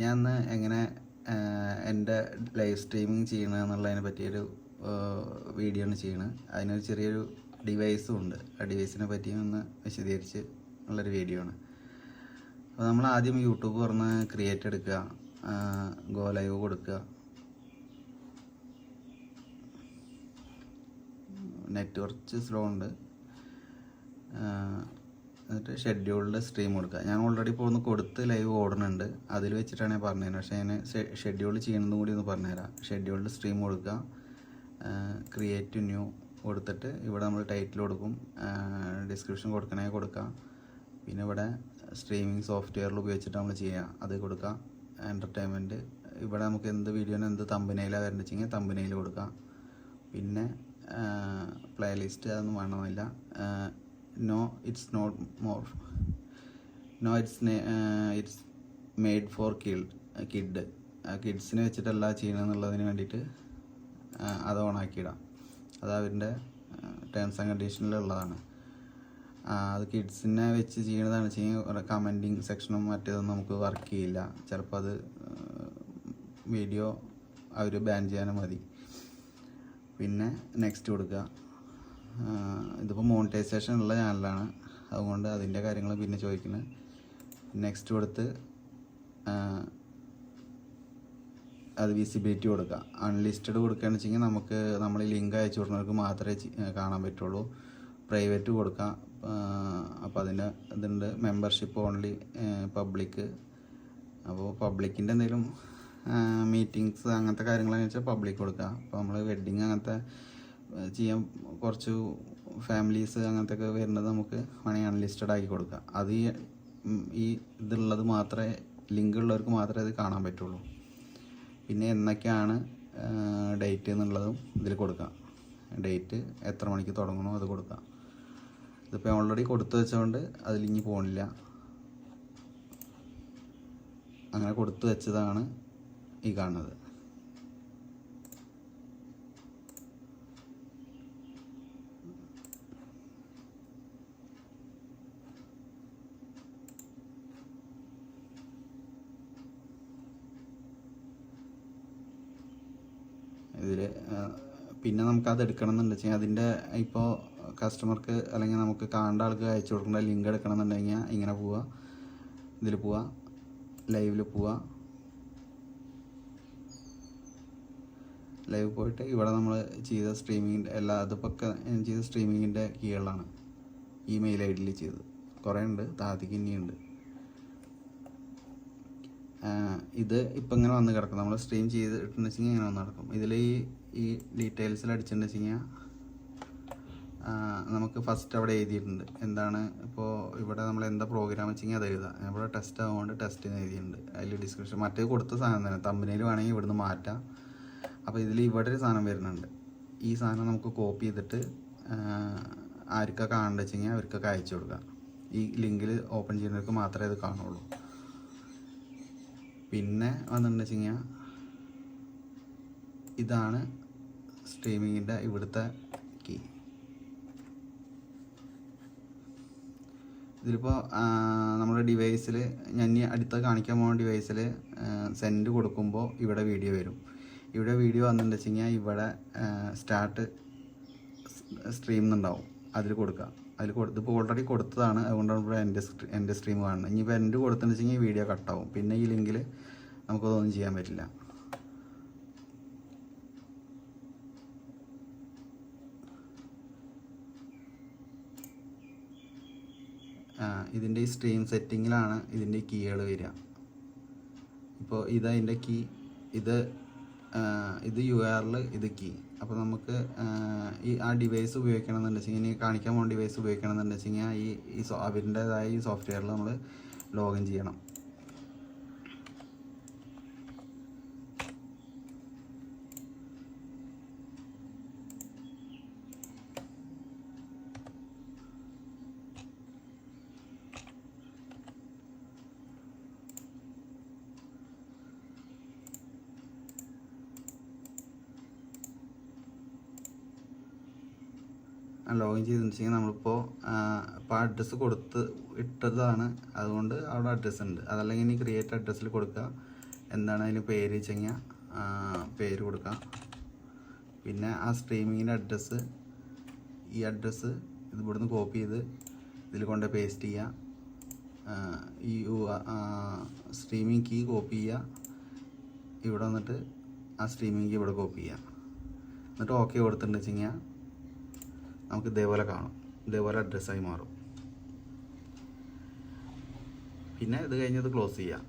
ഞാൻ ഇന്ന് എങ്ങനെ എന്റെ ലൈവ് സ്ട്രീമിംഗ് ചെയ്യണമെന്നുള്ളതിനെ പറ്റിയൊരു വീഡിയോ ആണ് ചെയ്യണത് അതിനൊരു ചെറിയൊരു ഡിവൈസും ഉണ്ട്. ആ ഡിവൈസിനെ പറ്റിയും ഒന്ന് വിശദീകരിച്ച് ഉള്ളൊരു വീഡിയോ ആണ്. അപ്പോൾ നമ്മൾ ആദ്യം യൂട്യൂബ് തുറന്ന് ക്രിയേറ്റ് എടുക്കുക. ഗോ ലൈവ് കൊടുക്കുക. നെറ്റ് കുറച്ച് സ്ലോ ഉണ്ട്. എന്നിട്ട് ഷെഡ്യൂൾഡ് സ്ട്രീം കൊടുക്കുക. ഞാൻ ഓൾറെഡി ഇപ്പോൾ ഒന്ന് കൊടുത്ത് ലൈവ് ഓടുന്നുണ്ട്. അതിൽ വെച്ചിട്ടാണ് ഞാൻ പറഞ്ഞത് പക്ഷേ ഞാൻ ഷെഡ്യൂൾ ചെയ്യണമെന്നും കൂടി ഒന്ന് പറഞ്ഞുതരാം ഷെഡ്യൂൾഡ് സ്ട്രീം കൊടുക്കുക ക്രിയേറ്റ് ന്യൂ കൊടുത്തിട്ട് ഇവിടെ നമ്മൾ ടൈറ്റിൽ കൊടുക്കും. ഡിസ്ക്രിപ്ഷൻ കൊടുക്കണേ കൊടുക്കുക പിന്നെ ഇവിടെ സ്ട്രീമിംഗ് സോഫ്റ്റ്വെയറിൽ ഉപയോഗിച്ചിട്ട് നമ്മൾ ചെയ്യുക അത് കൊടുക്കുക എന്റർടൈൻമെന്റ് ഇവിടെ നമുക്ക് എന്ത് വീഡിയോന് എന്ത് തമ്പനയിലാണ് വരേണ്ടത് വെച്ചെങ്കിൽ തമ്പനയിൽ കൊടുക്കാം. പിന്നെ പ്ലേലിസ്റ്റ് അതൊന്നും വേണമെന്നില്ല no it's not more no it's it's made for kid kid കിഡ്സിനെ വെച്ചിട്ടല്ല ചെയ്യണമെന്നുള്ളതിന് വേണ്ടിയിട്ട് അത് ഓണാക്കിയിടാം അത് അവരുടെ ടേംസ് ആൻഡ് കണ്ടീഷനിലുള്ളതാണ് അത് കിഡ്സിനെ വെച്ച് ചെയ്യണതാണ് വെച്ചാൽ കമന്റിങ് സെക്ഷനും മറ്റേതൊന്നും നമുക്ക് വർക്ക് ചെയ്യില്ല. ചിലപ്പോൾ അത് വീഡിയോ അവർ ബാൻ ചെയ്യാനും മതി. പിന്നെ നെക്സ്റ്റ് കൊടുക്കുക. മോണിറ്റൈസേഷൻ ഉള്ള ചാനലാണ് അതുകൊണ്ട് അതിന്റെ കാര്യങ്ങൾ പിന്നെ ചോദിക്കുന്നത് നെക്സ്റ്റ് കൊടുത്ത് അത് വിസിബിലിറ്റി കൊടുക്കുക അൺലിസ്റ്റഡ് കൊടുക്കുകയെന്ന് വെച്ചെങ്കിൽ നമുക്ക് നമ്മൾ ലിങ്ക് അയച്ചു കൊടുക്കുന്നവർക്ക് മാത്രമേ കാണാൻ പറ്റുള്ളൂ. പ്രൈവറ്റ് കൊടുക്കാം. അപ്പോൾ അതിന്റെ ഇതുണ്ട്. മെമ്പർഷിപ്പ് ഓൺലി പബ്ലിക്ക് അപ്പോൾ പബ്ലിക്കിന്റെ എന്തെങ്കിലും മീറ്റിങ്സ് അങ്ങനത്തെ കാര്യങ്ങളെന്ന് വെച്ചാൽ പബ്ലിക് കൊടുക്കുക അപ്പോൾ നമ്മൾ വെഡ്ഡിങ് അങ്ങനത്തെ ചെയ്യാൻ കുറച്ച് ഫാമിലീസ് അങ്ങനത്തെ ഒക്കെ വരുന്നത് നമുക്ക് വേണമെങ്കിൽ അൺലിസ്റ്റഡ് ആക്കി കൊടുക്കാം. അത് ഈ ഇതുള്ളത് മാത്രമേ ലിങ്ക് ഉള്ളവർക്ക് മാത്രമേ അത് കാണാൻ പറ്റുള്ളൂ. പിന്നെ എന്നൊക്കെയാണ് ഡേറ്റ് എന്നുള്ളതും ഇതിൽ കൊടുക്കാം. ഡേറ്റ് എത്ര മണിക്ക് തുടങ്ങണോ അത് കൊടുക്കാം. ഇതിപ്പോൾ ഓൾറെഡി കൊടുത്തു വെച്ചതുകൊണ്ട് അതിലിങ്ങി പോകണില്ല അങ്ങനെ കൊടുത്തു വെച്ചതാണ് ഈ കാണുന്നത്. ഇതിൽ പിന്നെ നമുക്ക് അത് എടുക്കണം എന്നുണ്ട് വെച്ചാൽ അതിന്റെ ഇപ്പോൾ കസ്റ്റമർക്ക് അല്ലെങ്കിൽ നമുക്ക് കാണേണ്ട ആൾക്ക് അയച്ചു കൊടുക്കേണ്ട ലിങ്ക് എടുക്കണം എന്നുണ്ടെങ്കിൽ ഇങ്ങനെ പോവുക. ഇതിൽ പോവുക. ലൈവിൽ പോവുക. ലൈവ് പോയിട്ട് ഇവിടെ നമ്മൾ ചെയ്ത സ്ട്രീമിങ്ങിന്റെ എല്ലാ അതിപ്പോൾ ചെയ്ത സ്ട്രീമിങ്ങിന്റെ കീകളിലാണ് ഇമെയിൽ മെയിൽ ഐ ഡിയിൽ ചെയ്തത്. കുറേ ഉണ്ട്. താഴത്തേക്ക് ഇനിയുണ്ട്. ഇത് ഇപ്പം ഇങ്ങനെ വന്ന് കിടക്കും. നമ്മൾ സ്ട്രീം ചെയ്തിട്ടുണ്ടെന്ന് വെച്ചാൽ ഇങ്ങനെ വന്ന് നടക്കും. ഇതിൽ ഈ ഈ ഡീറ്റെയിൽസിൽ അടിച്ചിട്ടുണ്ടെന്ന് വെച്ച് കഴിഞ്ഞാൽ നമുക്ക് ഫസ്റ്റ് അവിടെ എഴുതിയിട്ടുണ്ട്. എന്താണ് ഇപ്പോൾ ഇവിടെ നമ്മൾ എന്താ പ്രോഗ്രാം വെച്ചെങ്കിൽ അത് എഴുതാം. ഇവിടെ ടെസ്റ്റ് ആവുകൊണ്ട് ടെസ്റ്റ് എഴുതിയിട്ടുണ്ട്. അതിൽ ഡിസ്ക്രിപ്ഷൻ മറ്റേ കൊടുത്ത സാധനം തന്നെ. തമ്മിനേൽ വേണമെങ്കിൽ ഇവിടുന്ന് മാറ്റാം. അപ്പോൾ ഇതിൽ ഇവിടെ ഒരു സാധനം വരുന്നുണ്ട്. ഈ സാധനം നമുക്ക് കോപ്പി ചെയ്തിട്ട് ആർക്കൊക്കെ കാണേണ്ടത് വെച്ച് കഴിഞ്ഞാൽ അവർക്കൊക്കെ അയച്ചു കൊടുക്കാം. ഈ ലിങ്കിൽ ഓപ്പൺ ചെയ്യുന്നവർക്ക് മാത്രമേ ഇത് കാണുള്ളൂ. പിന്നെ വന്നിട്ടുണ്ടെന്ന് വെച്ച് കഴിഞ്ഞാൽ ഇതാണ് സ്ട്രീമിങ്ങിന്റെ ഇവിടുത്തെ കീ ഇതിലിപ്പോൾ നമ്മുടെ ഡിവൈസിൽ ഞാൻ ഇനി അടുത്ത കാണിക്കാൻ പോകുന്ന ഡിവൈസിൽ സെൻഡ് കൊടുക്കുമ്പോൾ ഇവിടെ വീഡിയോ വരും. ഇവിടെ വീഡിയോ വന്നിട്ടുണ്ടെന്ന് വെച്ച് കഴിഞ്ഞാൽ ഇവിടെ സ്റ്റാർട്ട് സ്ട്രീം എന്നുണ്ടാവും അതിൽ കൊടുക്കുക അതിൽ കൊടുത്ത് ഇപ്പോൾ ഓൾറെഡി കൊടുത്തതാണ്. അതുകൊണ്ടാണ് ഇവിടെ എന്റെ എന്റെ സ്ട്രീം കാണുന്നത്. ഇനിയിപ്പോൾ എന്റെ കൊടുത്തെന്ന് കഴിഞ്ഞാൽ വീഡിയോ കട്ടാവും പിന്നെ ഈ ലിങ്കിൽ നമുക്കതൊന്നും ചെയ്യാൻ പറ്റില്ല. ഇതിന്റെ ഈ സ്ട്രീം സെറ്റിങ്ങിലാണ് ഇതിന്റെ കീകൾ വരിക. ഇപ്പോൾ ഇതതിന്റെ കീ ഇത് ഇത് യു ആറിൽ ഇത് കീ അപ്പോൾ നമുക്ക് ഈ ആ ഡിവൈസ് ഉപയോഗിക്കണം വെച്ച് കഴിഞ്ഞാൽ കാണിക്കാൻ പോകുന്ന ഡിവൈസ് ഉപയോഗിക്കണം കഴിഞ്ഞാൽ ഈ ഈ സോ അവരുടേതായ ഈ സോഫ്റ്റ്വെയറിൽ നമ്മൾ ലോഗിൻ ചെയ്യണം. ലോഗിൻ ചെയ്തെന്ന് വെച്ച് കഴിഞ്ഞാൽ നമ്മളിപ്പോൾ ഇപ്പോൾ അഡ്രസ്സ് കൊടുത്ത് ഇട്ടതാണ്. അതുകൊണ്ട് അവിടെ അഡ്രസ്സ് ഉണ്ട്. അതല്ലെങ്കിൽ ഇനി ക്രിയേറ്റ് അഡ്രസ്സിൽ കൊടുക്കുക എന്താണ് അതിന് പേര് വെച്ച് കഴിഞ്ഞാൽ പേര് കൊടുക്കാം. പിന്നെ ആ സ്ട്രീമിങ്ങിന്റെ അഡ്രസ്സ് ഈ അഡ്രസ്സ് ഇത് കോപ്പി ചെയ്ത് ഇതിൽ കൊണ്ട് പേസ്റ്റ് ചെയ്യുക ഈ സ്ട്രീമിംഗ് കീ കോപ്പി ചെയ്യുക ഇവിടെ വന്നിട്ട് ആ സ്ട്രീമിംഗ് കീ ഇവിടെ കോപ്പി ചെയ്യുക എന്നിട്ട് ഓക്കെ കൊടുത്തിട്ടുണ്ട് വെച്ച് കഴിഞ്ഞാൽ നമുക്ക് ഇതേപോലെ കാണും. ഇതേപോലെ അഡ്രസ്സായി മാറും. പിന്നെ ഇത് കഴിഞ്ഞത് ക്ലോസ് ചെയ്യാം.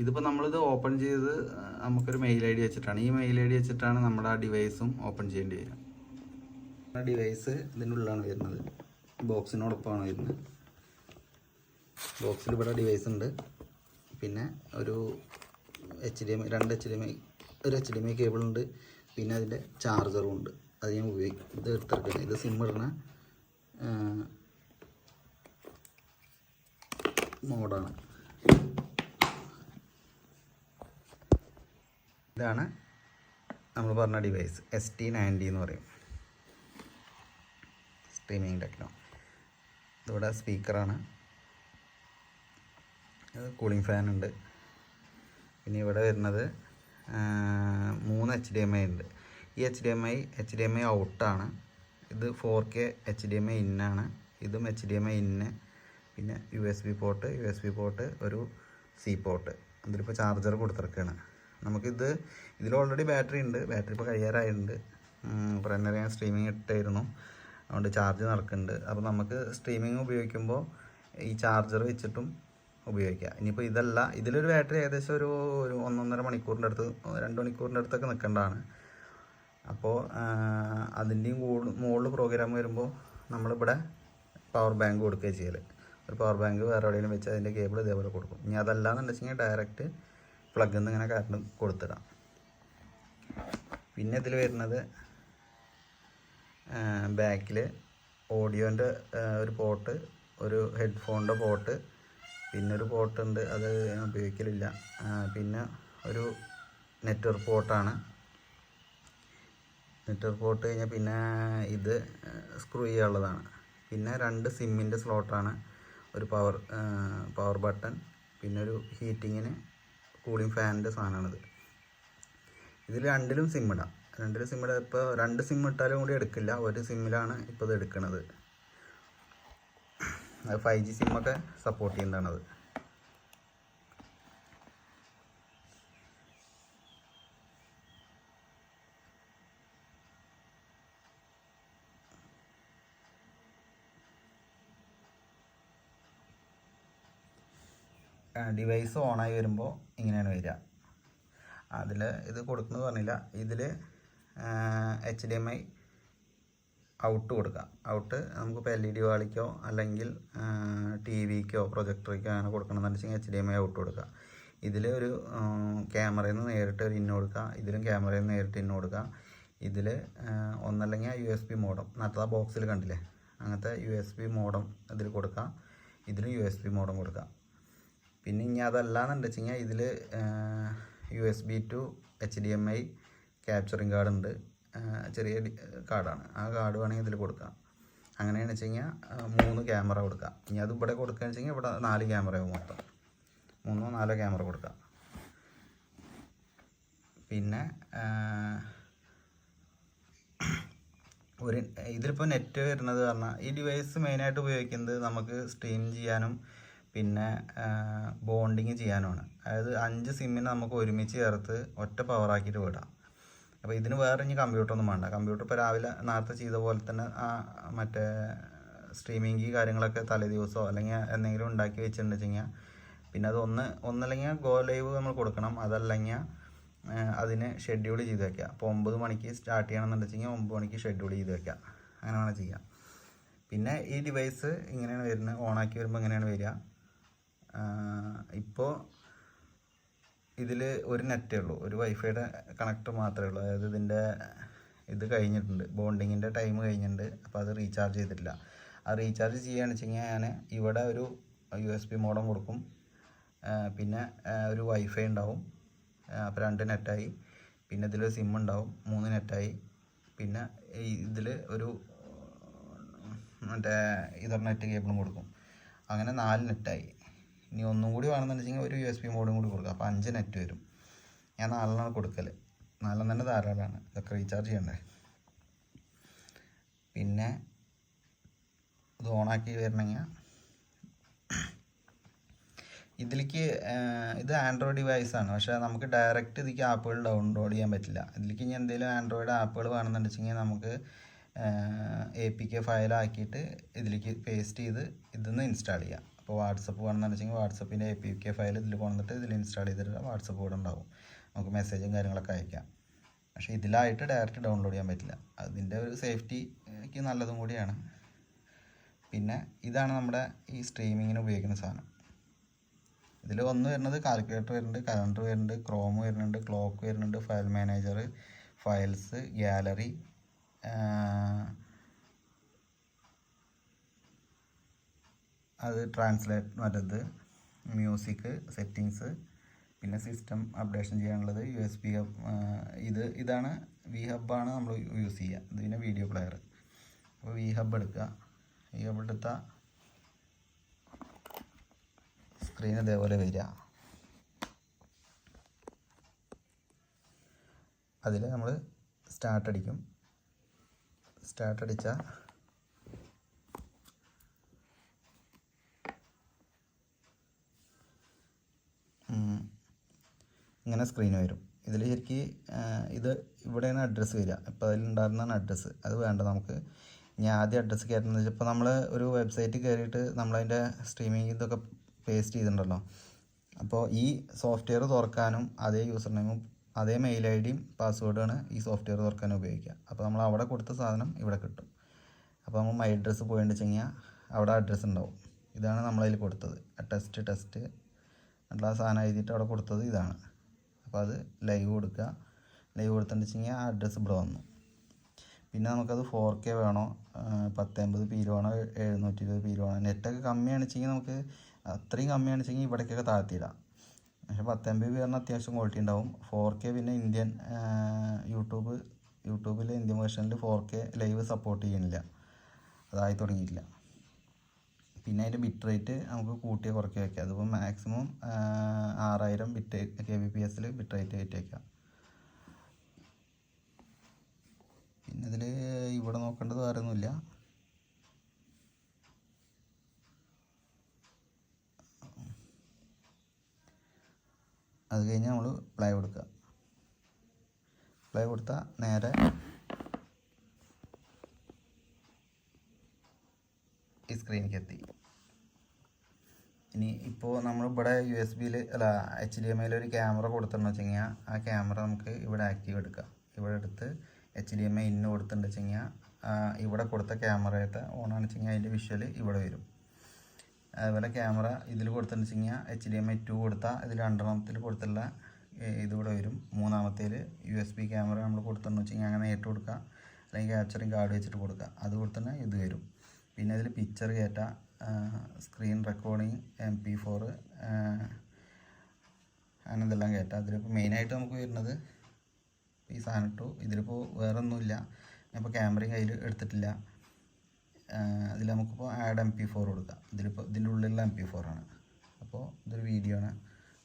ഇതിപ്പോൾ നമ്മളിത് ഓപ്പൺ ചെയ്ത് നമുക്കൊരു മെയിൽ ഐ ഡി വെച്ചിട്ടാണ്. ഈ മെയിൽ ഐ ഡി വെച്ചിട്ടാണ് നമ്മുടെ ആ ഡിവൈസും ഓപ്പൺ ചെയ്യേണ്ടി വരിക. ആ ഡിവൈസ് ഇതിന്റെ ഉള്ളിലാണ് വരുന്നത്. ബോക്സിനോടൊപ്പമാണ് വരുന്നത്. ബോക്സിൽ ഇവിടെ ഡിവൈസ് ഉണ്ട്. പിന്നെ ഒരു എച്ച് ഡി എം രണ്ട് എച്ച് ഡി എം ഒരു എച്ച് ഡി എം ഐ കേബിളുണ്ട് പിന്നെ അതിന്റെ ചാർജറും ഉണ്ട്. അത് ഞാൻ ഉപയോഗിക്കും ഇത് എടുത്തെടുക്കുന്നത് ഇത് സിം ഇടുന്ന മോഡാണ് ഇതാണ് നമ്മൾ പറഞ്ഞ ഡിവൈസ് എസ് ടി നയന്റി എന്ന് പറയും. സ്ട്രീമിംഗ് ടെക്നോ ഇതിവിടെ സ്പീക്കറാണ് കൂളിംഗ് ഫാൻ ഉണ്ട്. പിന്നെ ഇവിടെ വരുന്നത് മൂന്ന് എച്ച് ഡി എം ഐ ഉണ്ട്. ഈ H D M I H D M I ഔട്ടാണ് ഇത് four K H D M I ഇന്നാണ് ഇതും H D M I in പിന്നെ U S B port U S B port ഒരു C port അതിലിപ്പോൾ charger കൊടുത്തിറക്കുകയാണ് നമുക്കിത് ഇതിൽ ഓൾറെഡി ബാറ്ററി ഉണ്ട്. ബാറ്ററി ഇപ്പോൾ കഴിയാറായിട്ടുണ്ട് ഇപ്പോൾ നേരം ഞാൻ സ്ട്രീമിംഗ് ഇട്ടായിരുന്നു. അതുകൊണ്ട് ചാർജ് നടക്കുന്നുണ്ട്. അപ്പോൾ നമുക്ക് സ്ട്രീമിംഗ് ഉപയോഗിക്കുമ്പോൾ ഈ ചാർജർ വെച്ചിട്ടും ഉപയോഗിക്കാം. ഇനിയിപ്പോൾ ഇതല്ല ഇതിലൊരു ബാറ്ററി ഏകദേശം ഒരു ഒരു ഒന്നൊന്നര മണിക്കൂറിന്റെ അടുത്ത് രണ്ട് മണിക്കൂറിന്റെ അടുത്തൊക്കെ നിൽക്കേണ്ടതാണ് അപ്പോൾ അതിന്റെയും കൂടുതൽ മുകളിൽ പ്രോഗ്രാം വരുമ്പോൾ നമ്മളിവിടെ പവർ ബാങ്ക് കൊടുക്കുകയും ചെയ്യൽ ഒരു പവർ ബാങ്ക് വേറെ എവിടെയെങ്കിലും വെച്ച് അതിന്റെ കേബിൾ ഇതേപോലെ കൊടുക്കും. ഇനി അതല്ല എന്നുണ്ടെങ്കിൽ ഡയറക്റ്റ് പ്ലഗിൽ നിന്ന് ഇങ്ങനെ കറണ്ട് കൊടുത്തിടാം. പിന്നെ ഇതിൽ വരുന്നത് ബാക്കിൽ ഓഡിയോന്റെ ഒരു പോട്ട് ഒരു ഹെഡ്ഫോണിന്റെ പോട്ട് പിന്നെ ഒരു പോട്ടുണ്ട് അത് ഉപയോഗിക്കലില്ല. പിന്നെ ഒരു നെറ്റ്വർക്ക് പോർട്ടാണ് നെറ്റ്വർക്ക് പോർട്ട് കഴിഞ്ഞാൽ പിന്നെ ഇത് സ്ക്രൂ ചെയ്യാനുള്ളതാണ്. പിന്നെ രണ്ട് സിമ്മിന്റെ സ്ലോട്ടാണ്. ഒരു പവർ പവർ ബട്ടൺ പിന്നെ ഒരു ഹീറ്റിങ്ങിന് കൂളിംഗ് ഫാനിന്റെ സാധനമാണിത്. ഇതിൽ രണ്ടിലും സിം രണ്ടിലും സിം ഇപ്പോൾ രണ്ട് സിം ഇട്ടാലും കൂടി എടുക്കില്ല. ഒരു സിമ്മിലാണ് ഇപ്പോൾ ഇത് എടുക്കുന്നത് ഫൈവ് ജി സിമ്മൊക്കെ സപ്പോർട്ട് ചെയ്യുന്നതാണത്. ഡിവൈസ് ഓണായി വരുമ്പോൾ ഇങ്ങനെയാണ് വരിക. അതിൽ ഇത് കൊടുക്കുന്നത് പറഞ്ഞില്ല. ഇതിൽ H D M I out കൊടുക്കുക ഔട്ട് നമുക്കിപ്പോൾ എൽ ഇ ഡി വാളിക്കോ അല്ലെങ്കിൽ ടി വിക്കോ പ്രൊജക്ടറിക്കോ അങ്ങനെ കൊടുക്കണമെന്ന് വെച്ചാൽ H D M I out കൊടുക്കുക ഇതിൽ ഒരു ക്യാമറയിൽ നിന്ന് നേരിട്ട് ഒരു ഇന്ന് കൊടുക്കുക ഇതിലും ക്യാമറയിൽ നിന്ന് നേരിട്ട് ഇന്ന് കൊടുക്കുക ഇതിൽ ഒന്നല്ലെങ്കിൽ യു എസ് ബി മോഡം നേരത്തെ ബോക്സിൽ കണ്ടില്ലേ? അങ്ങനത്തെ യു എസ് ബി മോഡം ഇതിൽ കൊടുക്കുക ഇതിലും യു എസ് ബി മോഡം കൊടുക്കുക പിന്നെ ഇനി അതല്ല എന്നുണ്ട് വെച്ച് കഴിഞ്ഞാൽ ഇതിൽ U S B to H D M I capturing card ഉണ്ട്. ചെറിയ കാർഡാണ്. ആ കാർഡ് വേണമെങ്കിൽ ഇതിൽ കൊടുക്കാം. അങ്ങനെയാണെന്ന് വെച്ച് കഴിഞ്ഞാൽ മൂന്ന് ക്യാമറ കൊടുക്കാം. ഇനി അത് ഇവിടെ കൊടുക്കുകയെന്ന് വെച്ച് കഴിഞ്ഞാൽ ഇവിടെ നാല് ക്യാമറയാവും മൊത്തം. മൂന്നോ നാലോ ക്യാമറ കൊടുക്കാം. പിന്നെ ഒരു ഇതിലിപ്പോൾ നെറ്റ് വരുന്നത് പറഞ്ഞാൽ ഈ ഡിവൈസ് മെയിനായിട്ട് ഉപയോഗിക്കുന്നത് നമുക്ക് സ്ട്രീം ചെയ്യാനും പിന്നെ ബോണ്ടിങ് ചെയ്യാനുമാണ് അതായത് അഞ്ച് സിമ്മിനെ നമുക്ക് ഒരുമിച്ച് ചേർത്ത് ഒറ്റ പവറാക്കിയിട്ട് വിടാം. അപ്പോൾ ഇതിന് വേറെ ഇനി കമ്പ്യൂട്ടർ ഒന്നും വേണ്ട. കമ്പ്യൂട്ടർ ഇപ്പോൾ രാവിലെ നേരത്തെ ചെയ്ത പോലെ തന്നെ ആ മറ്റേ സ്ട്രീമിങ് കാര്യങ്ങളൊക്കെ തലേ ദിവസമോ അല്ലെങ്കിൽ എന്തെങ്കിലും ഉണ്ടാക്കി വെച്ചിട്ടുണ്ട് കഴിഞ്ഞാൽ പിന്നെ അത് ഒന്ന് ഒന്നല്ലെങ്കിൽ ഗോ ലൈവ് നമ്മൾ കൊടുക്കണം. അതല്ലെങ്കിൽ അതിന് ഷെഡ്യൂൾ ചെയ്ത് വെക്കുക. അപ്പോൾ ഒമ്പത് മണിക്ക് സ്റ്റാർട്ട് ചെയ്യണമെന്നുണ്ടെങ്കിൽ ഒമ്പത് മണിക്ക് ഷെഡ്യൂൾ ചെയ്ത് വെക്കുക. അങ്ങനെ വേണം ചെയ്യാം പിന്നെ ഈ ഡിവൈസ് ഇങ്ങനെയാണ് വരുന്നത്. ഓണാക്കി വരുമ്പോൾ ഇങ്ങനെയാണ് വരിക. ഇപ്പോൾ ഇതിൽ ഒരു നെറ്റേ ഉള്ളൂ. ഒരു വൈഫൈയുടെ കണക്ട് മാത്രമേ ഉള്ളൂ. അതായത് ഇതിന്റെ ഇത് കഴിഞ്ഞിട്ടുണ്ട്. ബോണ്ടിങ്ങിന്റെ ടൈം കഴിഞ്ഞിട്ടുണ്ട്. അപ്പോൾ അത് റീചാർജ് ചെയ്തിട്ടില്ല. ആ റീചാർജ് ചെയ്യുകയാണെന്ന് വെച്ച് കഴിഞ്ഞാൽ ഞാൻ ഇവിടെ ഒരു യു എസ് ബി മോഡം കൊടുക്കും. പിന്നെ ഒരു വൈഫൈ ഉണ്ടാവും. അപ്പോൾ രണ്ട് നെറ്റായി. പിന്നെ ഇതിൽ സിം ഉണ്ടാവും. മൂന്ന് നെറ്റായി. പിന്നെ ഇതിൽ ഒരു മറ്റേ ഇതർനെറ്റ് കേബിളും കൊടുക്കും. അങ്ങനെ നാല് നെറ്റായി. ഇനി ഒന്നും കൂടി വേണമെന്നുണ്ടെങ്കിൽ ഒരു യു എസ് ബി മോഡും കൂടി കൊടുക്കുക അപ്പോൾ അഞ്ച് നെറ്റ് വരും. ഞാൻ നാലെണ്ണമാണ് കൊടുക്കൽ നാലെണ്ണം തന്നെ ധാരാളമാണ് ഇതൊക്കെ റീചാർജ് ചെയ്യണ്ടേ? പിന്നെ ഇത് ഓണാക്കി വരണമെങ്കിൽ ഇതിലേക്ക് ഇത് ആൻഡ്രോയിഡ് ഡിവൈസ് ആണ്. പക്ഷേ നമുക്ക് ഡയറക്റ്റ് ഇതിലേക്ക് ആപ്പുകൾ ഡൗൺലോഡ് ചെയ്യാൻ പറ്റില്ല. ഇതിലേക്ക് ഇനി എന്തെങ്കിലും ആൻഡ്രോയിഡ് ആപ്പുകൾ വേണമെന്നുണ്ടെച്ചെങ്കിൽ നമുക്ക് എ പി കെ ഫയലാക്കിയിട്ട് ഇതിലേക്ക് പേസ്റ്റ് ചെയ്ത് ഇതിൽ നിന്ന് ഇൻസ്റ്റാൾ ചെയ്യാം. അപ്പോൾ വാട്സപ്പ് വേണമെന്ന് വെച്ചെങ്കിൽ വാട്സപ്പിന്റെ എ പി കെ ഫയൽ ഇതിൽ കൊണ്ടുവന്നിട്ട് ഇതിൽ ഇൻസ്റ്റാൾ ചെയ്തിട്ട് വാട്സപ്പ് കൂടെ ഉണ്ടാവും. നമുക്ക് മെസ്സേജും കാര്യങ്ങളൊക്കെ അയക്കാം. പക്ഷേ ഇതിലായിട്ട് ഡയറക്റ്റ് ഡൗൺലോഡ് ചെയ്യാൻ പറ്റില്ല. അതിന്റെ ഒരു സേഫ്റ്റിക്ക് നല്ലതും കൂടിയാണ്. പിന്നെ ഇതാണ് നമ്മുടെ ഈ സ്ട്രീമിങ്ങിന് ഉപയോഗിക്കുന്ന സാധനം. ഇതിൽ ഒന്ന് വരുന്നത് കാൽക്കുലേറ്റർ വരുന്നുണ്ട് കലണ്ടർ വരുന്നുണ്ട് ക്രോം വരുന്നുണ്ട് ക്ലോക്ക് വരുന്നുണ്ട് ഫയൽ മാനേജർ ഫയൽസ് ഗ്യാലറി അത് ട്രാൻസ്ലേറ്റ് മറ്റത് മ്യൂസിക് സെറ്റിങ്സ് പിന്നെ സിസ്റ്റം അപ്ഡേഷൻ ചെയ്യാനുള്ളത് യു എസ് ബി ഇത് ഇതാണ് വി ഹബ്ബാണ് നമ്മൾ യൂസ് ചെയ്യുക ഇത് പിന്നെ വീഡിയോ പ്ലെയർ അപ്പോൾ വി ഹബ് എടുക്കുക വി ഹബ് എടുത്താൽ സ്ക്രീൻ ഇതേപോലെ വരിക അതിൽ നമ്മൾ സ്റ്റാർട്ട് അടിക്കും. സ്റ്റാർട്ട് അടിച്ചാൽ ഇങ്ങനെ സ്ക്രീൻ വരും. ഇതിൽ ശരിക്ക് ഇത് ഇവിടെയാണ് അഡ്രസ്സ് വരിക. ഇപ്പോൾ അതിലുണ്ടായിരുന്നതാണ് അഡ്രസ്സ് അത് വേണ്ട നമുക്ക്. ഇനി ആദ്യം അഡ്രസ്സ് കയറ്റുന്നത് വെച്ചാൽ ഇപ്പോൾ നമ്മൾ ഒരു വെബ്സൈറ്റ് കയറിയിട്ട് നമ്മളതിന്റെ സ്ട്രീമിംഗ് ഇതൊക്കെ പേസ്റ്റ് ചെയ്തിട്ടുണ്ടല്ലോ. അപ്പോൾ ഈ സോഫ്റ്റ്വെയർ തുറക്കാനും അതേ യൂസർ നെയിമും അതേ മെയിൽ ഐ ഡിയും പാസ്വേഡാണ് ഈ സോഫ്റ്റ്വെയർ തുറക്കാനും ഉപയോഗിക്കുക. അപ്പോൾ നമ്മൾ അവിടെ കൊടുത്ത സാധനം ഇവിടെ കിട്ടും. അപ്പോൾ നമ്മൾ മൈ അഡ്രസ്സ് പോയിട്ട് വെച്ച് കഴിഞ്ഞാൽ അവിടെ അഡ്രസ്സ് ഉണ്ടാവും. ഇതാണ് നമ്മളതിൽ കൊടുത്തത്. ടെസ്റ്റ് ടെസ്റ്റ് എന്നിട്ട് ആ സാധനം എഴുതിയിട്ട് അവിടെ കൊടുത്തത് ഇതാണ്. അപ്പോൾ അത് ലൈവ് കൊടുക്കുക. ലൈവ് കൊടുത്തിട്ട് വെച്ചാൽ ആ അഡ്രസ്സ് ഇവിടെ വന്നു. പിന്നെ നമുക്കത് ഫോർ കെ വേണോ? പത്തൊമ്പത് പി വേണോ? എഴുന്നൂറ്റി ഇരുപത് പി വേണോ? നെറ്റൊക്കെ കമ്മിയാണ് വെച്ചെങ്കിൽ നമുക്ക് അത്രയും കമ്മിയാണ് വെച്ചെങ്കിൽ ഇവിടേക്കൊക്കെ താഴ്ത്തിയിടാം. പക്ഷേ പത്തൊമ്പത് പി പറഞ്ഞാൽ അത്യാവശ്യം ക്വാളിറ്റി ഉണ്ടാവും. ഫോർ കെ പിന്നെ ഇന്ത്യൻ യൂട്യൂബ് യൂട്യൂബിൽ ഇന്ത്യൻ വേർഷനിൽ ഫോർ കെ ലൈവ് സപ്പോർട്ട് ചെയ്യുന്നില്ല. അതായി തുടങ്ങിയിട്ടില്ല. പിന്നെ അതിന്റെ ബിറ്റ് റേറ്റ് നമുക്ക് കൂട്ടിയോ കുറയ്ക്കുകയോ വയ്ക്കാം അതിപ്പോൾ മാക്സിമം ആറായിരം ബിറ്റ് കെ ബി പി എസിൽ ബിറ്റ് റേറ്റ് കയറ്റി വയ്ക്കാം പിന്നെ ഇതിൽ ഇവിടെ നോക്കേണ്ടത് വേറെ ഒന്നുമില്ല അത് കഴിഞ്ഞ് നമ്മൾ പ്ലൈ കൊടുക്കുക. പ്ലൈ കൊടുത്താൽ നേരെ ഈ സ്ക്രീനിലേക്ക് എത്തി. ഇനി ഇപ്പോൾ നമ്മൾ ഇവിടെ യു എസ് ബിയിൽ അല്ല എച്ച് ഡി എം ഐയിൽ ഒരു ക്യാമറ കൊടുത്തിട്ടുണ്ടെന്ന് വെച്ച് കഴിഞ്ഞാൽ ആ ക്യാമറ നമുക്ക് ഇവിടെ ആക്റ്റീവ് എടുക്കാം. ഇവിടെ എടുത്ത് എച്ച് ഡി എം ഐ ഇന്ന് കൊടുത്തിട്ടുണ്ട് വെച്ച് കഴിഞ്ഞാൽ ഇവിടെ കൊടുത്ത ക്യാമറയുടെ ഓണാണെന്ന് വെച്ച് കഴിഞ്ഞാൽ അതിന്റെ വിഷ്വൽ ഇവിടെ വരും. അതുപോലെ ക്യാമറ ഇതിൽ കൊടുത്തിട്ടുണ്ട് വെച്ച് H D M I two കൊടുത്താൽ ഇതിൽ രണ്ടെണ്ണത്തിൽ കൊടുത്തുള്ള ഇതിവിടെ വരും. മൂന്നാമത്തേൽ യു എസ് ബി ക്യാമറ നമ്മൾ കൊടുത്തിട്ടുണ്ടെന്ന് വെച്ച് കഴിഞ്ഞാൽ അങ്ങനെ നേരിട്ട് കൊടുക്കുക അല്ലെങ്കിൽ ക്യാപ്ചറിങ് കാർഡ് വെച്ചിട്ട് കൊടുക്കുക അത് കൊടുത്തന്നെ ഇത് വരും. പിന്നെ ഇതിൽ picture കയറ്റാം screen recording M P four അങ്ങനെ ഇതെല്ലാം കയറ്റാം അതിലിപ്പോൾ മെയിനായിട്ട് നമുക്ക് വരുന്നത് ഈ സാധനം ഇട്ടു. ഇതിലിപ്പോൾ വേറെ ഒന്നുമില്ല ഞാനിപ്പോൾ ക്യാമറയും കയ്യിൽ എടുത്തിട്ടില്ല. ഇതിൽ നമുക്കിപ്പോൾ ആഡ് എം പി ഫോർ കൊടുക്കാം. ഇതിലിപ്പോൾ ഇതിന്റെ ഉള്ളിലുള്ള എം പി ആണ്. അപ്പോൾ ഇതൊരു വീഡിയോ ആണ്.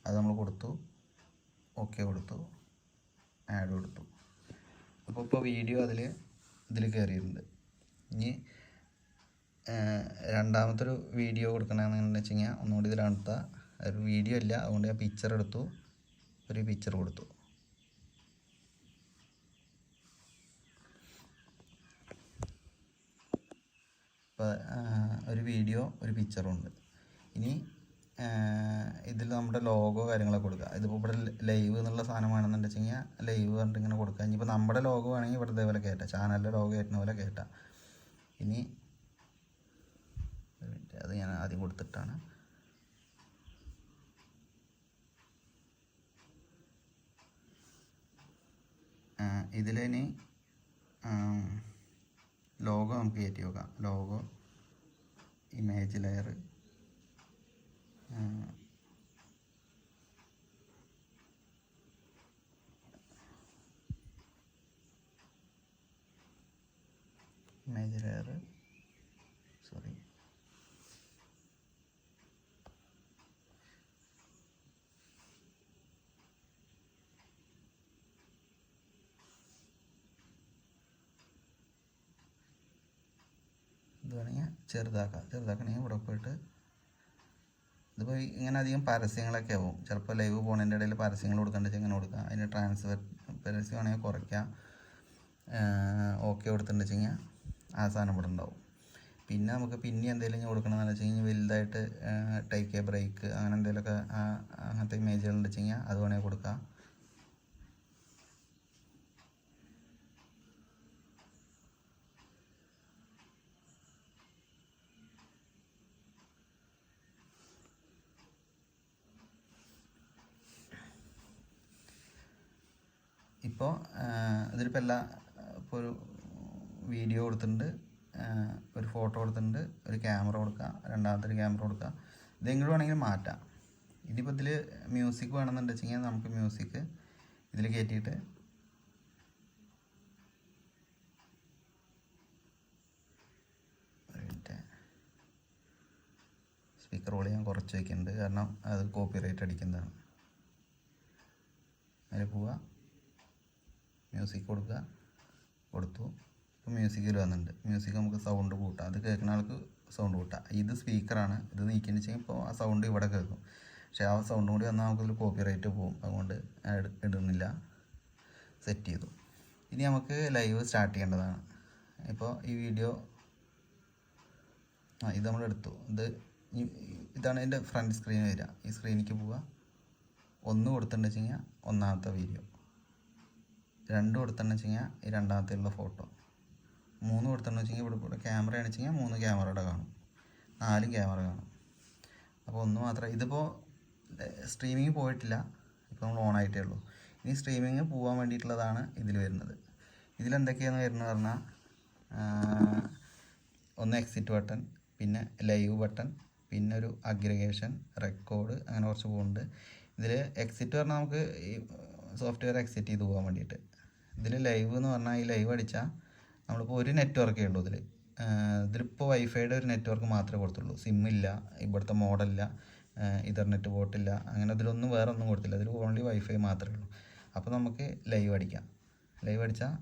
അത് നമ്മൾ കൊടുത്തു. ഓക്കെ കൊടുത്തു. ആഡ് കൊടുത്തു. അപ്പോൾ ഇപ്പോൾ വീഡിയോ അതിൽ ഇതിൽ കയറിയിട്ടുണ്ട് ഇനി രണ്ടാമത്തെ ഒരു വീഡിയോ കൊടുക്കണമെന്ന് വെച്ച് കഴിഞ്ഞാൽ ഒന്നുകൂടി ഇതിലടുത്ത ഒരു വീഡിയോ ഇല്ല അതുകൊണ്ട് ഞാൻ പിക്ചർ എടുത്തു. ഒരു പിക്ചർ കൊടുത്തു. ഇപ്പോൾ ഒരു വീഡിയോ ഒരു പിക്ചറും ഉണ്ട്. ഇനി ഇതിൽ നമ്മുടെ ലോഗോ കാര്യങ്ങളൊക്കെ കൊടുക്കുക. ഇതിപ്പോൾ ഇവിടെ ലൈവ് എന്നുള്ള സാധനം വേണമെന്നുണ്ട് വെച്ച് കഴിഞ്ഞാൽ ലൈവ് പറഞ്ഞിട്ട് ഇങ്ങനെ കൊടുക്കുക. ഇനിയിപ്പോൾ നമ്മുടെ ലോഗോ വേണമെങ്കിൽ ഇവിടെ ഇതേപോലെ കയറ്റാം ചാനലിന്റെ ലോഗോ കയറ്റുന്ന പോലെ കയറ്റാം ഇനി അത് ഞാൻ ആദ്യം കൊടുത്തിട്ടാണ്. ഇതിലിനി ലോഗോ നമുക്ക് കയറ്റി നോക്കാം logo image layer image layer sorry. ചെറുതാക്കാം. ചെറുതാക്കണമെങ്കിൽ ഇവിടെ പോയിട്ട് ഇതിപ്പോൾ ഇങ്ങനെ അധികം പരസ്യങ്ങളൊക്കെ ആവും. ചിലപ്പോൾ ലൈവ് പോണതിന്റെ ഇടയിൽ പരസ്യങ്ങൾ കൊടുക്കേണ്ട വെച്ചാൽ ഇങ്ങനെ കൊടുക്കാം. അതിന് ട്രാൻസ്ഫർ പരസ്യം വേണമെങ്കിൽ കുറയ്ക്കാം. ഓക്കെ കൊടുത്തിട്ടുണ്ട് വെച്ച് ആ സാധനം ഇവിടെ ഉണ്ടാവും. പിന്നെ നമുക്ക് പിന്നെ എന്തെങ്കിലും കൊടുക്കണമെന്ന് വെച്ച് കഴിഞ്ഞാൽ വലുതായിട്ട് ടേക്ക് എ ബ്രേക്ക് അങ്ങനെ എന്തെങ്കിലുമൊക്കെ അങ്ങനത്തെ ഇമേജുകൾ ഉണ്ട് വെച്ച് കഴിഞ്ഞാൽ അത് വേണമെങ്കിൽ കൊടുക്കാം. ഇപ്പോൾ ഇതിലിപ്പോൾ എല്ലാ ഇപ്പോൾ ഒരു വീഡിയോ കൊടുത്തിട്ടുണ്ട് ഒരു ഫോട്ടോ കൊടുത്തിട്ടുണ്ട് ഒരു ക്യാമറ കൊടുക്കുക രണ്ടാമത്തെ ഒരു ക്യാമറ കൊടുക്കുക ഇതെങ്കിലും വേണമെങ്കിൽ മാറ്റാം. ഇതിപ്പോൾ ഇതിൽ മ്യൂസിക് വേണമെന്നുണ്ട് വെച്ചെങ്കിൽ നമുക്ക് മ്യൂസിക് ഇതിൽ കയറ്റിയിട്ട് സ്പീക്കർ വോളി ഞാൻ കുറച്ച് വയ്ക്കുന്നുണ്ട് കാരണം അത് കോപ്പി റൈറ്റ് അടിക്കുന്നതാണ്. അതിൽ പോവുക മ്യൂസിക് കൊടുക്കുക. കൊടുത്തു. ഇപ്പോൾ മ്യൂസിക്കിൽ വന്നിട്ടുണ്ട് മ്യൂസിക് നമുക്ക് സൗണ്ട് കൂട്ടാം. അത് കേൾക്കുന്ന ആൾക്ക് സൗണ്ട് കൂട്ടാം. ഇത് സ്പീക്കറാണ് ഇത് നീക്കിയെന്ന് വെച്ചാൽ ഇപ്പോൾ ആ സൗണ്ട് ഇവിടെ കേൾക്കും. പക്ഷേ ആ സൗണ്ടും കൂടി വന്നാൽ നമുക്കിതിൽ കോപ്പി റൈറ്റ് പോകും. അതുകൊണ്ട് ഇടുന്നില്ല. സെറ്റ് ചെയ്തു. ഇനി നമുക്ക് ലൈവ് സ്റ്റാർട്ട് ചെയ്യേണ്ടതാണ്. ഇപ്പോൾ ഈ വീഡിയോ ആ ഇത് നമ്മൾ എടുത്തു. ഇത് ഇതാണ് എന്റെ ഫ്രണ്ട് സ്ക്രീൻ വരിക. ഈ സ്ക്രീനിലേക്ക് പോവുക. ഒന്ന് കൊടുത്തിട്ടുണ്ടെന്ന് വെച്ച് കഴിഞ്ഞാൽ ഒന്നാമത്തെ വീഡിയോ രണ്ട് കൊടുത്തിട്ടുണ്ടെന്ന് വെച്ച് കഴിഞ്ഞാൽ ഈ രണ്ടാമത്തെയുള്ള ഫോട്ടോ മൂന്ന് കൊടുത്തിട്ടുണ്ടെന്ന് വെച്ച് കഴിഞ്ഞാൽ ഇവിടെ ഇവിടെ ക്യാമറ ആണെന്ന് വെച്ച് കഴിഞ്ഞാൽ മൂന്ന് ക്യാമറയുടെ കാണും. നാലും ക്യാമറ കാണും. അപ്പോൾ ഒന്ന് മാത്രമേ ഇതിപ്പോൾ സ്ട്രീമിങ് പോയിട്ടില്ല. ഇപ്പോൾ നമ്മൾ ഓൺ ആയിട്ടേ ഉള്ളൂ. ഇനി സ്ട്രീമിങ് പോകാൻ വേണ്ടിയിട്ടുള്ളതാണ് ഇതിൽ വരുന്നത്. ഇതിലെന്തൊക്കെയാണ് വരുന്നത് പറഞ്ഞാൽ ഒന്ന് എക്സിറ്റ് ബട്ടൺ പിന്നെ ലൈവ് ബട്ടൺ പിന്നെ ഒരു അഗ്രിഗേഷൻ റെക്കോർഡ് അങ്ങനെ കുറച്ച് പോകുന്നുണ്ട് ഇതിൽ എക്സിറ്റ് പറഞ്ഞാൽ നമുക്ക് ഈ സോഫ്റ്റ്വെയർ എക്സിറ്റ് ചെയ്ത് പോകാൻ വേണ്ടിയിട്ട്. ഇതിൽ ലൈവ് എന്ന് പറഞ്ഞാൽ ഈ ലൈവ് അടിച്ചാൽ നമ്മളിപ്പോൾ ഒരു നെറ്റ്വർക്കേ ഉള്ളൂ ഇതിൽ ഇതിലിപ്പോൾ വൈഫൈയുടെ ഒരു നെറ്റ്വർക്ക് മാത്രമേ കൊടുത്തുള്ളൂ. സിം ഇല്ല ഇവിടുത്തെ മോഡലില്ല ഇതർനെറ്റ് പോട്ടില്ല അങ്ങനെ ഇതിലൊന്നും വേറെ ഒന്നും കൊടുത്തില്ല. ഇതിൽ ഓൺലി വൈഫൈ മാത്രമേ ഉള്ളൂ. അപ്പോൾ നമുക്ക് ലൈവ് അടിക്കാം. ലൈവ് അടിച്ചാൽ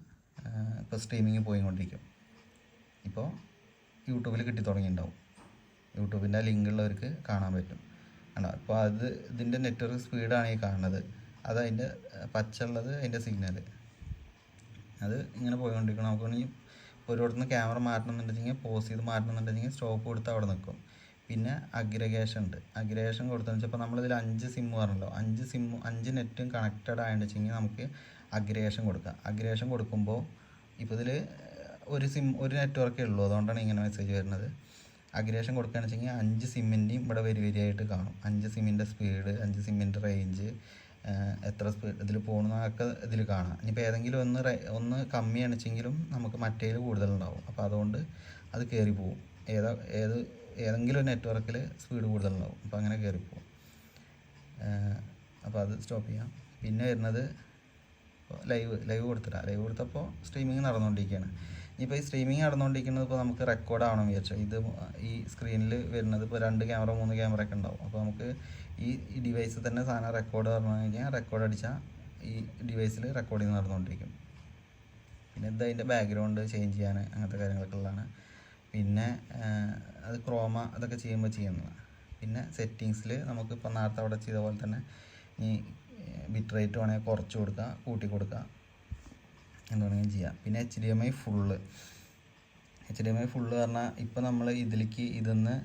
ഇപ്പോൾ സ്ട്രീമിങ് പോയിക്കൊണ്ടിരിക്കും. ഇപ്പോൾ യൂട്യൂബിൽ കിട്ടി തുടങ്ങിയിട്ടുണ്ടാവും. യൂട്യൂബിന്റെ ലിങ്ക് ഉള്ളവർക്ക് കാണാൻ പറ്റും. കണ്ടോ? അപ്പോൾ അത് ഇതിന്റെ നെറ്റ്വർക്ക് സ്പീഡാണ് ഈ കാണുന്നത്. അത് പച്ച ഉള്ളത് അതിന്റെ സിഗ്നൽ അത് ഇങ്ങനെ പോയിക്കൊണ്ടിരിക്കണം. നമുക്കാണെങ്കിൽ ഒരിടത്തുനിന്ന് ക്യാമറ മാറ്റണമെന്നുണ്ടെങ്കിൽ പോസ് ചെയ്ത് മാറ്റണമെന്നുണ്ടെങ്കിൽ സ്റ്റോപ്പ് കൊടുത്ത് അവിടെ നിൽക്കും. പിന്നെ അഗ്രഗേഷൻ ഉണ്ട്. അഗ്രഗേഷൻ കൊടുത്തതെന്ന് വെച്ചാൽ ഇപ്പോൾ നമ്മളിതിൽ അഞ്ച് സിം പറഞ്ഞല്ലോ. അഞ്ച് സിം അഞ്ച് നെറ്റും കണക്റ്റഡ് ആയതെന്ന് വെച്ചെങ്കിൽ നമുക്ക് അഗ്രഗേഷൻ കൊടുക്കാം. അഗ്രഗേഷൻ കൊടുക്കുമ്പോൾ ഇപ്പോൾ ഇതിൽ ഒരു സിം ഒരു നെറ്റ്വർക്കേ ഉള്ളൂ. അതുകൊണ്ടാണ് ഇങ്ങനെ മെസ്സേജ് വരുന്നത്. അഗ്രിഗേഷൻ കൊടുക്കുകയാണെന്ന് വെച്ചെങ്കിൽ അഞ്ച് സിമ്മിന്റെയും ഇവിടെ വരി വരിയായിട്ട് കാണും. അഞ്ച് സിമ്മിന്റെ സ്പീഡ് അഞ്ച് സിമ്മിന്റെ റേഞ്ച് എത്ര സ്പീഡ് ഇതിൽ പോകുന്നതൊക്കെ ഇതിൽ കാണാം. ഇനിയിപ്പോൾ ഏതെങ്കിലും ഒന്ന് ഒന്ന് കമ്മി അണിച്ചെങ്കിലും നമുക്ക് മറ്റേതിൽ കൂടുതലുണ്ടാവും. അപ്പോൾ അതുകൊണ്ട് അത് കയറി പോകും ഏതാ ഏത് ഏതെങ്കിലും ഒരു നെറ്റ്വർക്കിൽ സ്പീഡ് കൂടുതലുണ്ടാവും. അപ്പോൾ അങ്ങനെ കയറി പോകും അപ്പോൾ അത് സ്റ്റോപ്പ് ചെയ്യാം. പിന്നെ വരുന്നത് ലൈവ് ലൈവ് കൊടുത്തിട്ടാ ലൈവ് കൊടുത്തപ്പോൾ സ്ട്രീമിങ് നടന്നുകൊണ്ടിരിക്കുകയാണ് ഇനിയിപ്പോൾ ഈ സ്ട്രീമിങ് നടന്നുകൊണ്ടിരിക്കുന്നത് ഇപ്പോൾ നമുക്ക് റെക്കോർഡ് ആവണം വിചാരിച്ചോ. ഇത് ഈ സ്ക്രീനിൽ വരുന്നത് ഇപ്പോൾ രണ്ട് ക്യാമറ മൂന്ന് ക്യാമറ ഒക്കെ ഉണ്ടാവും. അപ്പോൾ നമുക്ക് ഈ ഡിവൈസിൽ തന്നെ സാധനം റെക്കോർഡ് പറഞ്ഞു കഴിഞ്ഞാൽ റെക്കോർഡ് അടിച്ചാൽ ഈ ഡിവൈസിൽ റെക്കോർഡിങ് നടന്നുകൊണ്ടിരിക്കും. പിന്നെ ഇത് അതിന്റെ ബാക്ക്ഗ്രൗണ്ട് ചേഞ്ച് ചെയ്യാൻ അങ്ങനത്തെ കാര്യങ്ങളൊക്കെ ഉള്ളതാണ്. പിന്നെ അത് ക്രോമ അതൊക്കെ ചെയ്യുമ്പോൾ ചെയ്യുന്നതാണ് പിന്നെ സെറ്റിങ്സിൽ നമുക്ക് ഇപ്പോൾ നേരത്തെ അവിടെ ചെയ്ത പോലെ തന്നെ ഈ ബിറ്റ് റേറ്റ് വേണമെങ്കിൽ കുറച്ച് കൊടുക്കുക കൂട്ടി കൊടുക്കുക എന്ന് വേണമെങ്കിലും ചെയ്യാം. പിന്നെ H D M I full H D M I full പറഞ്ഞാൽ ഇപ്പോൾ നമ്മൾ ഇതിലേക്ക് ഇതിൽ നിന്ന്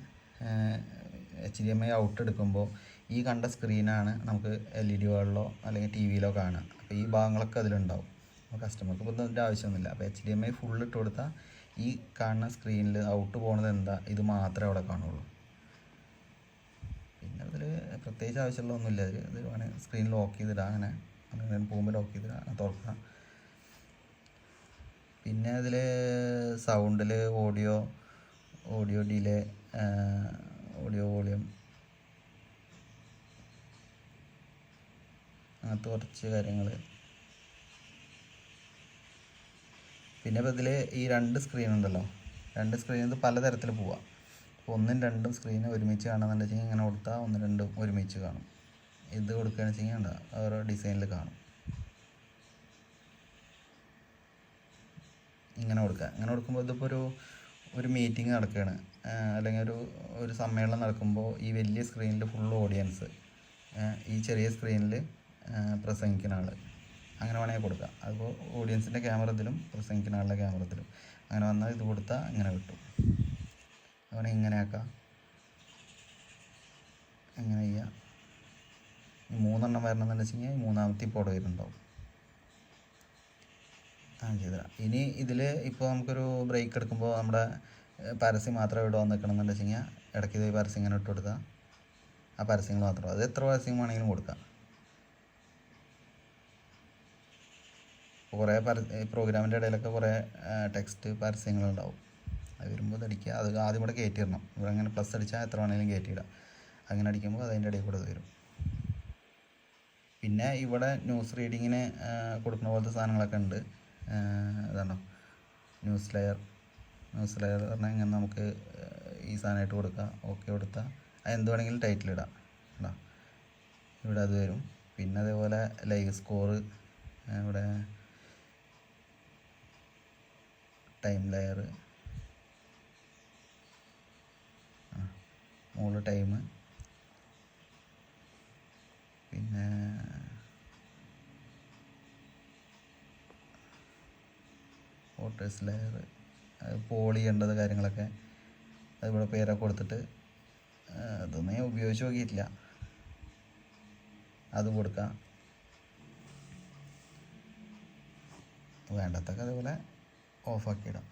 H D M I out എടുക്കുമ്പോൾ ഈ കണ്ട സ്ക്രീനാണ് നമുക്ക് എൽ ഇ ഡി ഡികളിലോ അല്ലെങ്കിൽ ടി വിയിലോ കാണുക. അപ്പോൾ ഈ ഭാഗങ്ങളൊക്കെ അതിലുണ്ടാവും. അപ്പോൾ കസ്റ്റമർക്ക് ഇപ്പോൾ ഇതിന്റെ ആവശ്യമൊന്നുമില്ല. അപ്പോൾ H D M I full ഇട്ട് കൊടുത്താൽ ഈ കാണുന്ന സ്ക്രീനിൽ ഔട്ട് പോകുന്നത് എന്താ? ഇത് മാത്രമേ അവിടെ കാണുള്ളൂ. പിന്നെ അതിൽ പ്രത്യേകിച്ച് ആവശ്യമുള്ള ഒന്നുമില്ല അതിൽ ഇത് വേണമെങ്കിൽ സ്ക്രീൻ ലോക്ക് ചെയ്തിടാം. അങ്ങനെ അങ്ങനെ പോകുമ്പോൾ ലോക്ക് ചെയ്തിടുക തുറക്കുക പിന്നെ അതിൽ സൗണ്ടിൽ audio audio delay audio volume അങ്ങനത്തെ കുറച്ച് കാര്യങ്ങൾ പിന്നെ ഇപ്പോൾ ഇതിൽ ഈ രണ്ട് സ്ക്രീൻ ഉണ്ടല്ലോ. രണ്ട് സ്ക്രീൻ ഇത് പലതരത്തിൽ പോവാം. അപ്പോൾ ഒന്നും രണ്ടും സ്ക്രീൻ ഒരുമിച്ച് കാണുന്നുണ്ടെന്ന് വെച്ചെങ്കിൽ ഇങ്ങനെ കൊടുത്താൽ ഒന്ന് രണ്ടും ഒരുമിച്ച് കാണും. ഇത് കൊടുക്കുകയാണെന്ന് വെച്ചെങ്കിൽ ഉണ്ടാ ഓരോ ഡിസൈനിൽ കാണും. ഇങ്ങനെ കൊടുക്കുക. ഇങ്ങനെ കൊടുക്കുമ്പോൾ ഇതിപ്പോൾ ഒരു ഒരു മീറ്റിംഗ് നടക്കുകയാണ്. അല്ലെങ്കിൽ ഒരു ഒരു സമ്മേളനം നടക്കുമ്പോൾ ഈ വലിയ സ്ക്രീനിൽ ഫുൾ ഓഡിയൻസ് ഈ ചെറിയ സ്ക്രീനിൽ പ്രസംഗിക്കുന്ന ആൾ അങ്ങനെ വേണമെങ്കിൽ കൊടുക്കാം. അപ്പോൾ ഓഡിയൻസിന്റെ ക്യാമറ ഇതിലും പ്രസംഗിക്കുന്ന ആളുടെ ക്യാമറ ഇതിലും അങ്ങനെ വന്നാൽ ഇത് കൊടുത്താൽ ഇങ്ങനെ കിട്ടും. അങ്ങനെ ഇങ്ങനെയാക്കാം എങ്ങനെ ചെയ്യാം. ഈ മൂന്നെണ്ണം വരണമെന്ന് വെച്ച് കഴിഞ്ഞാൽ മൂന്നാമത്തെ ഇപ്പോൾ വരുന്നുണ്ടാവും. ആ ചെയ്തരാം ഇനി ഇതിൽ ഇപ്പോൾ നമുക്കൊരു ബ്രേക്ക് എടുക്കുമ്പോൾ നമ്മുടെ പരസ്യം മാത്രം ഇവിടെ വന്ന് നിൽക്കണമെന്ന് വെച്ച് കഴിഞ്ഞാൽ ഇടയ്ക്ക് ഇത് പരസ്യം ഇങ്ങനെ ഇട്ട് കൊടുക്കുക ആ പരസ്യങ്ങൾ മാത്രം. അത് എത്ര പരസ്യം വേണമെങ്കിലും കൊടുക്കാം. ഇപ്പോൾ കുറേ പര പ്രോഗ്രാമിന്റെ ഇടയിലൊക്കെ കുറേ ടെക്സ്റ്റ് പരസ്യങ്ങളുണ്ടാവും. അത് വരുമ്പോൾ അടിക്കുക അത് ആദ്യം കൂടെ കയറ്റിയിടണം ഇവിടെ അങ്ങനെ പ്ലസ് അടിച്ചാൽ എത്ര വേണമെങ്കിലും കയറ്റിയിടാം അങ്ങനെ അടിക്കുമ്പോൾ അതിന്റെ ഇടയിൽ കൂടെ വരും. പിന്നെ ഇവിടെ ന്യൂസ് റീഡിങ്ങിന് കൊടുക്കുന്ന പോലത്തെ സാധനങ്ങളൊക്കെ ഉണ്ട്. അതാണ് ന്യൂസ് ലെയർ ന്യൂസ് ലെയർ പറഞ്ഞാൽ ഇങ്ങനെ നമുക്ക് ഈ സാധനമായിട്ട് കൊടുക്കാം. ഓക്കെ കൊടുത്താൽ അത് എന്ത് വേണമെങ്കിലും ടൈറ്റിൽ ഇടാം. കേട്ടോ ഇവിടെ അത് വരും. പിന്നെ അതേപോലെ ലൈവ് സ്കോറ് ഇവിടെ ടൈം ലെയർ മുകളിൽ ടൈം പിന്നെ ഫോട്ടോസ് ലെയർ പോൾ ചെയ്യേണ്ടത് കാര്യങ്ങളൊക്കെ അതിവിടെ പേരൊക്കെ കൊടുത്തിട്ട് അതൊന്നും ഞാൻ ഉപയോഗിച്ച് നോക്കിയിട്ടില്ല. അത് കൊടുക്കാം. വേണ്ടത്തൊക്കെ അതേപോലെ ഓഫാക്കി ഇടാം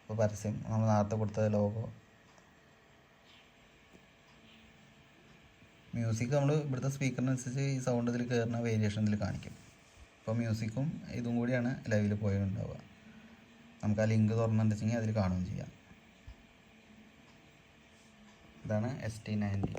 അപ്പോൾ പരസ്യം നമ്മൾ നേരത്തെ കൊടുത്ത ലോഗോ മ്യൂസിക് നമ്മൾ ഇവിടുത്തെ സ്പീക്കറിനനുസരിച്ച് ഈ സൗണ്ട് ഇതിൽ കയറുന്ന വേരിയേഷൻ ഇതിൽ കാണിക്കും. അപ്പോൾ മ്യൂസിക്കും ഇതും കൂടിയാണ് ലൈവിൽ പോയിട്ടുണ്ടാവുക നമുക്ക് ആ ലിങ്ക് തുറന്നിട്ടുണ്ടെങ്കിൽ അതിൽ കാണുകയും ചെയ്യാം. ഇതാണ് എസ് ടി നയന്റി